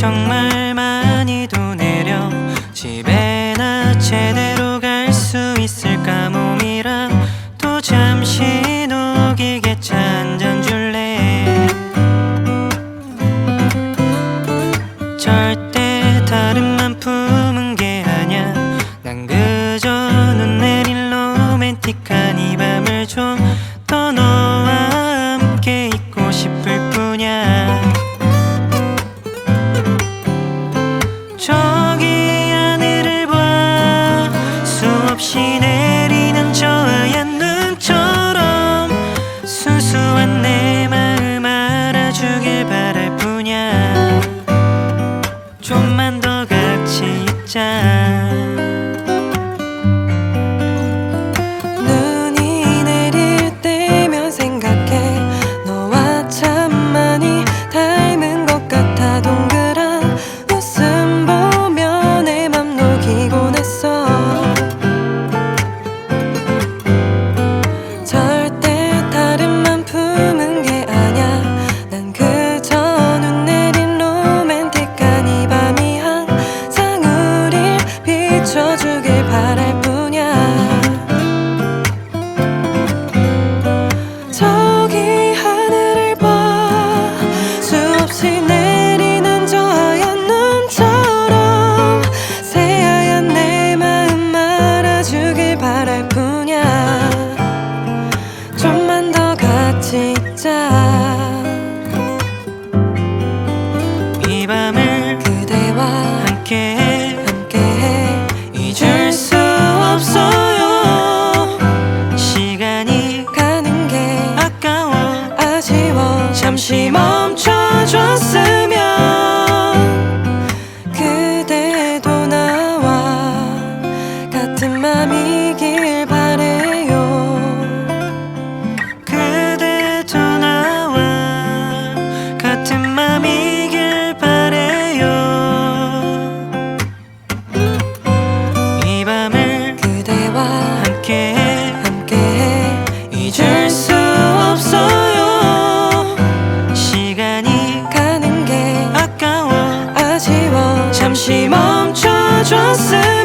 정말 많이도 내려 집에 나 제대로 갈 수 있을까 몸이랑 또 잠시 녹이게 찬잔 줄래. 절대 다른 순수한 내 마음 알아주길 바랄 뿐이야. 좀만 더 같이 있자 비춰주길 바랄 뿐이야. 저기 하늘을 봐. 수없이 내리는 저 하얀 눈처럼 새하얀 내 마음 알아주길 바랄 뿐이야. 좀만 더 같이 있자 しま just